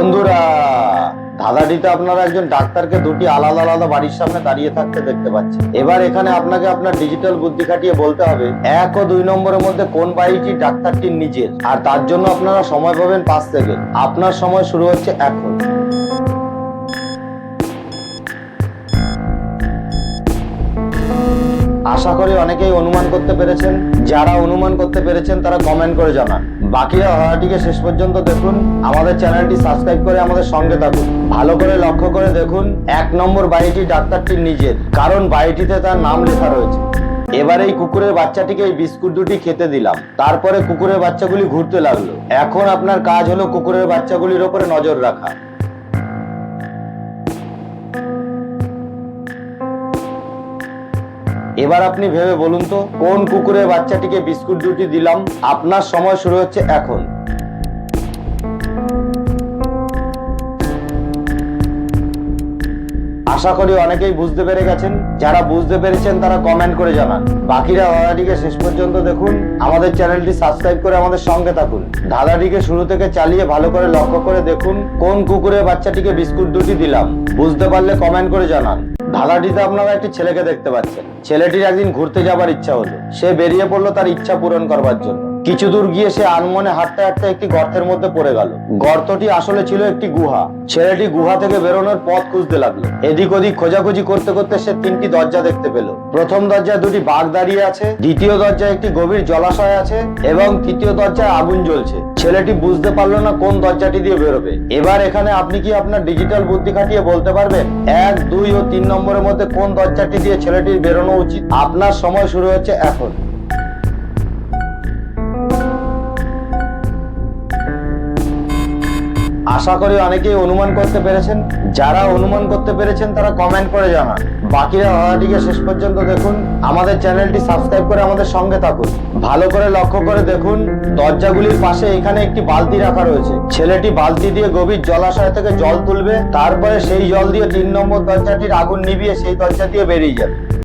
বন্ধুরা, ধাঁধাটিতে আপনারা একজন ডাক্তারকে দুটি আলাদা আলাদা বাড়ির সামনে দাঁড়িয়ে থাকতে দেখতে পাচ্ছেন। এবার এখানে আপনাকে আপনার ডিজিটাল বুদ্ধি খাটিয়ে বলতে হবে, এক ও দুই নম্বরের মধ্যে কোন বাড়িটি ডাক্তারটির নিজের? আর তার জন্য আপনারা সময় পাবেন পাঁচ সেকেন্ড আপনার সময় শুরু হচ্ছে এখন। আশা করি অনেকেই অনুমান করতে পেরেছেন। যারা অনুমান করতে পেরেছেন, তারা কমেন্ট করে জানান। বাকিরা ধারাটিকে শেষ পর্যন্ত দেখুন। আমাদের চ্যানেলটি সাবস্ক্রাইব করে আমাদের সঙ্গে থাকুন। ভালো করে লক্ষ্য করে দেখুন, এক নম্বর বাড়িটি ডাক্তারটির নিজের, কারণ বাড়িটিতে তার নাম লেখা রয়েছে। এবার এই কুকুরের বাচ্চাটিকে এই বিস্কুট দুটি খেতে দিলাম। তারপরে কুকুরের বাচ্চাগুলি ঘুরতে লাগল। এখন আপনার কাজ হলো কুকুরের বাচ্চাগুলির ওপরে নজর রাখা। এবার আপনি ভেবে বলুন তো, কোন কুকুরের বাচ্চাটিকে বিস্কুট দুটি দিলাম? আপনার সময় শুরু হচ্ছে এখন। আশা করি অনেকেই বুঝতে পেরে গেছেন। যারা বুঝতে পেরেছেন, তারা কমেন্ট করে জানান। বাকিরা ধাঁধাটিকে শেষ পর্যন্ত দেখুন। আমাদের চ্যানেলটি সাবস্ক্রাইব করে আমাদের সঙ্গে থাকুন। ধাঁধাটিকে শুরু থেকে চালিয়ে ভালো করে লক্ষ্য করে দেখুন, কোন কুকুরের বাচ্চাটিকে বিস্কুট দুটি দিলাম। বুঝতে পারলে কমেন্ট করে জানান। ধাঁধাটিতে আপনারা একটি ছেলেকে দেখতে পাচ্ছেন। ছেলেটির একদিন ঘুরতে যাবার ইচ্ছা হলো। সে বেরিয়ে পড়ল তার ইচ্ছা পূরণ করবার জন্য। কিছু দূর গিয়ে সে আনমনে হাঁটতে হাঁটতে একটি গর্তের মধ্যে পড়ে গেল। গর্তটি আসলে ছিল একটি গুহা। ছেলেটি গুহা থেকে বেরোনোর পথ খুঁজতে লাগল। এদিক ওদিক খোঁজাখুঁজি করতে করতে সে তিনটি দরজা দেখতে পেল। প্রথম দরজায় দুটি বাঘ দাঁড়িয়ে আছে, দ্বিতীয় দরজায় একটি গভীর জলাশয় আছে এবং তৃতীয় দরজায় আগুন জ্বলছে। ছেলেটি বুঝতে পারল না কোন দরজাটি দিয়ে বেরোবে। এবার এখানে আপনি কি আপনার ডিজিটাল বুদ্ধি খাটিয়ে বলতে পারবেন, এক, দুই ও তিন নম্বরের মধ্যে কোন দরজাটি দিয়ে ছেলেটির বেরোনো উচিত? আপনার সময় শুরু হচ্ছে এখন। আশা করি অনেকেই অনুমান করতে পেরেছেন। যারা অনুমান করতে পেরেছেন, তারা কমেন্ট করে জানান। বাকিরা ধারাটিকে শেষ পর্যন্ত দেখুন। আমাদের চ্যানেলটি সাবস্ক্রাইব করে আমাদের সঙ্গে থাকুন। ভালো করে লক্ষ্য করে দেখুন, দরজাগুলির পাশে এখানে একটি বালতি রাখা রয়েছে। ছেলেটি বালতি দিয়ে গভীর জলাশয় থেকে জল তুলবে, তারপরে সেই জল দিয়ে তিন নম্বর দরজাটির আগুন নিভিয়ে সেই দরজা দিয়ে বেরিয়ে যাবে।